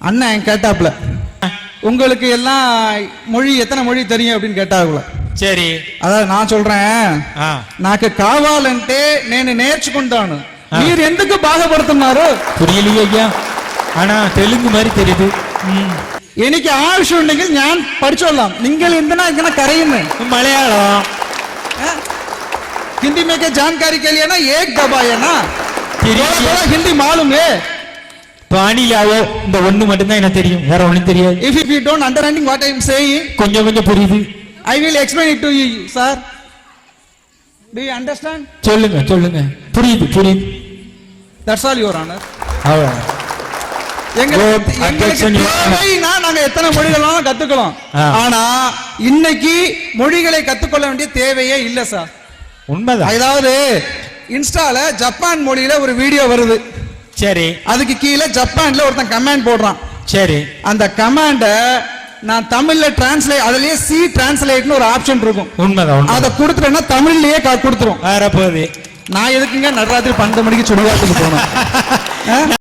அண்ணன் கேட்டாப்ல உங்களுக்கு எல்லாம் மொழி எத்தனை மொழி தெரியும் அப்படின்னு கேட்டாப்புல సరి అదే నా చూడరేన్ నాకు కావాలంటే నేను నేర్చుకుంటాను మీరు ఎందుకు బాధపడుతున్నారు പുരിയലിയ അയ്യാ ആണാ തെലുങ്ക് മാതിരി തരുത് ഉം. എനിക്ക് ആവശ്യമുണ്ടെങ്കിൽ ഞാൻ പഠിച്ചോളാം നിങ്ങൾ എന്തിനാ ഇങ്ങനെ കരയുന്നത് മലയാളം हिंदी में क्या जानकारी के लिए ना एक दबा है ना தெரியல. थोड़ा थोड़ा हिंदी मालूम है பாணிலாவோ இந்த ஒண்ணு மட்டும்தான் எனக்கு தெரியும். வேற ஒண்ணும் தெரியாது. If if you don't understanding what i am saying கொஞ்சம் கொஞ்சம் புரியுது. I will explain it to you sir. Do you understand? சொல்லுங்க சொல்லுங்க. புரியுது புரியுது. That's all your honor. அவ்வளவு நாங்க எத்தனை மொழிகளாலும் கத்துக்கலாம். ஆனா இன்னைக்கு மொழிகளை கத்துக்கொள்ள வேண்டிய தேவையே இல்ல சார் உண்மைதான். அதாவது இன்ஸ்டால ஜப்பான் மொழியில ஒரு வீடியோ வருது. சரி. அதுக்கு கீழே ஜப்பான்ல ஒருத்தன் கமெண்ட் போடுறான். சரி. அந்த கமாண்ட நான் தமிழ்ல டிரான்ஸ்லேட் அதுலயே சி டிரான்ஸ்லேட்னு ஒரு ஆப்ஷன் இருக்கும். உண்மைதான் உண்மை அதை கொடுத்துட்டேன்னா தமிழ்லயே கொடுத்துரும். வேற போகுது. நான் எதுக்குங்க நடராத்திரி பன்னெண்டு மணிக்கு சுடுகாட்டுக்கு போனோம் ஆ?